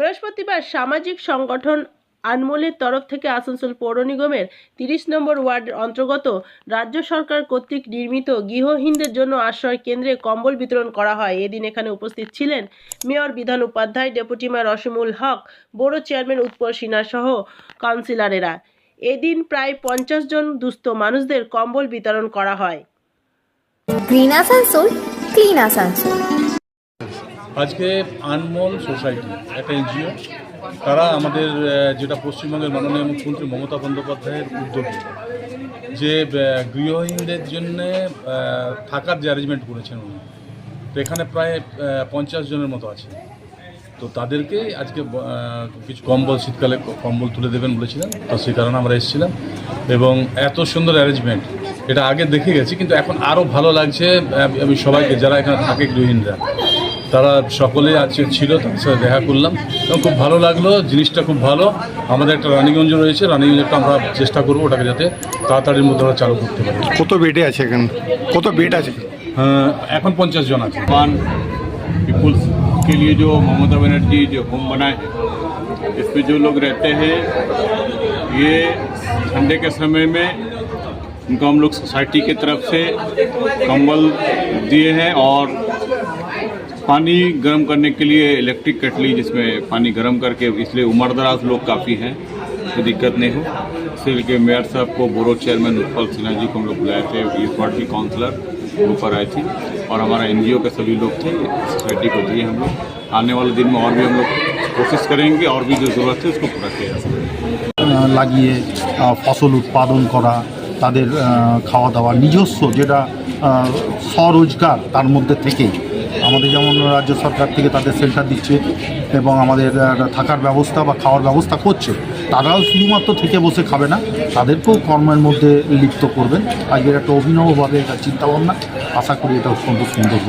বৃহস্পতিবার সামাজিক সংগঠন আনমোলের তরফ থেকে আসানসোল পৌর নিগমের তিরিশ নম্বর ওয়ার্ডের অন্তর্গত রাজ্য সরকার কর্তৃক নির্মিত গৃহহীনদের জন্য আশ্রয় কেন্দ্রে কম্বল বিতরণ করা হয়। এদিন এখানে উপস্থিত ছিলেন mayor, Bidhan Upadhyay, deputy mayor Rashimul Haq বড় চেয়ারম্যান উৎপল সিনহা সহ কাউন্সিলরেরা। এদিন প্রায় পঞ্চাশ জন দুস্থ মানুষদের কম্বল বিতরণ করা হয়। আসানসোল, ক্লিন আসানসোল। আজকে আনমোল সোসাইটি, একটা এনজিও, তারা আমাদের যেটা পশ্চিমবঙ্গের মাননীয় মুখ্যমন্ত্রী মমতা বন্দ্যোপাধ্যায়ের উদ্যোগে যে গৃহহীনদের জন্য থাকার যে অ্যারেঞ্জমেন্ট করেছেন উনি, তো এখানে প্রায় পঞ্চাশ জনের মতো আছে। তো তাদেরকে আজকে কিছু কম্বল শীতকালে কম্বল তুলে দেবেন বলেছিলেন, তো সেই কারণে আমরা এসেছিলাম, এবং এত সুন্দর অ্যারেঞ্জমেন্ট এটা আগে দেখে গেছি, কিন্তু এখন আরও ভালো লাগছে আমি সবাইকে, যারা এখানে থাকে গৃহহীনরা। তারা সকলেই আছে ছিল তাদের সাথে দেখা করলাম এবং খুব ভালো লাগলো জিনিসটা খুব ভালো আমাদের একটা রানীগঞ্জ রয়েছে রানীগঞ্জটা আমরা চেষ্টা করবো ওটাকে যাতে তাড়াতাড়ির মধ্যে আমরা চালু করতে পারি কত বেডে আছে এখানে কত বেড আছে আহ, এখন পঞ্চাশ জন আছে वन पीपुल्स के लिए जो ममता बनर्जी जो होम बनाए हैं इसमें जो लोग रहते हैं ये ठंडे के समय में उनको हम लोग सोसाइटी की तरफ से कंबल दिए हैं और पानी गर्म करने के लिए इलेक्ट्रिक कटली जिसमें पानी गर्म करके इसलिए उम्र दराज लोग काफ़ी हैं तो दिक्कत नहीं हो इसलिए मेयर साहब को बोरो चेयरमैन उत्पल सिन्हा जी को हम लोग बुलाए थे इस वार्ड की काउंसलर ऊपर आए थे और हमारा एनजीओ के सभी लोग थे सोसाइटी को दिए हम लोग आने वाले दिन में और भी हम लोग कोशिश करेंगे और भी जो ज़रूरत है उसको पूरा किया जा सके আহ, লাগিয়ে আহ, ফসল উৎপাদন করা তাদের আহ, খাওয়া দাওয়া নিজস্ব যেটা আহ, স্বরোজগার তার মধ্যে থেকেই আমাদের যেমন রাজ্য সরকার থেকে তাদের সেন্টার দিচ্ছে এবং আমাদের থাকার ব্যবস্থা বা খাওয়ার ব্যবস্থা করছে, তারাও শুধুমাত্র থেকে বসে খাবে না, তাদেরকেও কর্মের মধ্যে লিপ্ত করবেন। আজকের একটা অভিনবভাবে এটা চিন্তাভাবনা, আশা করি এটা অত্যন্ত সুন্দর